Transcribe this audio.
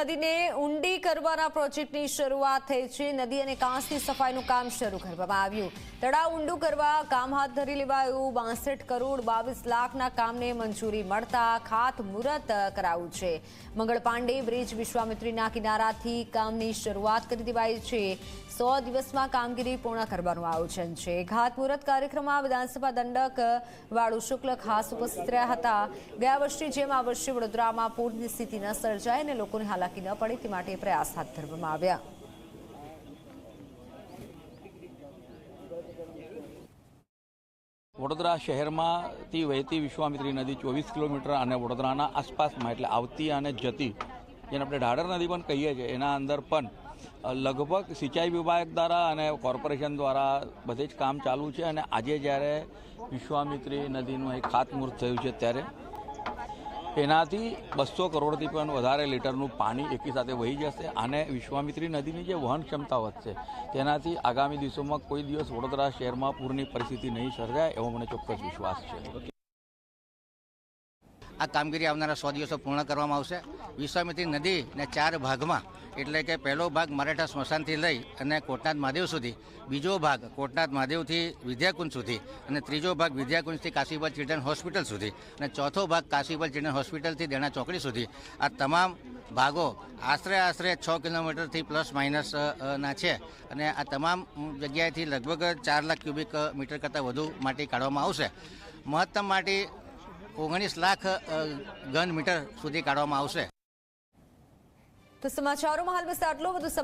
નદીને ઊંડી કરવાના પ્રોજેક્ટની શરૂઆત થઈ છે. નદી અને કાંસની સફાઈનું કામ શરૂ કરવામાં આવ્યું. તળાવ ઊંડું કરવા કામ હાથ ધરી લેવાયું. બાસઠ કરોડ બાવીસ લાખના કામને મંજૂરી મળતા ખાત મુહૂર્ત કરાવ્યું છે. મંગળ પાંડે બ્રિજ વિશ્વામિત્રીના કિનારાથી કામની શરૂઆત કરી દેવાઈ છે. સો દિવસમાં કામગીરી પૂર્ણ કરવાનું આયોજન છે. ઘાત મુહૂર્ત કાર્યક્રમમાં વિધાનસભા દંડક વાળુ શુક્લ ખાસ ઉપસ્થિત રહ્યા હતા. ગયા વર્ષની જેમ આ વર્ષે વડોદરામાં પૂરની સ્થિતિ ન સર્જાય અને લોકોને હાલાકી ન પડે તે માટે પ્રયાસ હાથ ધરવામાં આવ્યા. વડોદરા શહેરમાંથી વહેતી વિશ્વામિત્રી નદી ચોવીસ કિલોમીટર અને વડોદરાના આસપાસમાં, એટલે આવતી અને જતી, જેને આપણે ઢાઢર નદી પણ કહીએ છીએ, એના અંદર પણ લગભગ સિંચાઈ વિભાગ દ્વારા અને કોર્પોરેશન દ્વારા બધે જ કામ ચાલુ છે અને આજે જ્યારે વિશ્વામિત્રી નદીનું એક ખાતમુહૂર્ત થયું છે, ત્યારે એનાથી બસો કરોડથી પણ વધારે લીટરનું પાણી એકી સાથે વહી જશે અને વિશ્વામિત્રી નદીની જે વહન ક્ષમતા વધશે, તેનાથી આગામી દિવસોમાં કોઈ દિવસ વડોદરા શહેરમાં પૂરની પરિસ્થિતિ નહીં સર્જાય એવો મને ચોક્કસ વિશ્વાસ છે. આ કામગીરી આવનારા સો દિવસો પૂર્ણ કરવામાં આવશે. વિશ્વામિત્રી નદીને ચાર ભાગમાં એટલે કે પહેલો ભાગ મરાઠા સ્મશાનથી લઈ અને કોટનાથ મહાદેવ સુધી બીજો ભાગ કોટનાથ મહાદેવથી વિદ્યાકુંજ સુધી અને ત્રીજો ભાગ વિદ્યાકુંજથી કાશીબલ ચિલ્ડ્રન હોસ્પિટલ સુધી અને ચોથો ભાગ કાશીબલ ચિલ્ડ્રન હોસ્પિટલથી દેણા ચોકડી સુધી. આ તમામ ભાગો આશરે આશરે છ કિલોમીટરથી પ્લસ માઇનસ અ, અ, ના છે. અને આ તમામ જગ્યાએથી લગભગ ચાર લાખ ક્યુબિક મીટર કરતાં વધુ માટી કાઢવામાં આવશે. મહત્તમ માટી ઓગણીસ લાખ ઘન મીટર સુધી કાઢવામાં આવશે. તો સમાચારોમાં હાલ બસ આટલો સમાચાર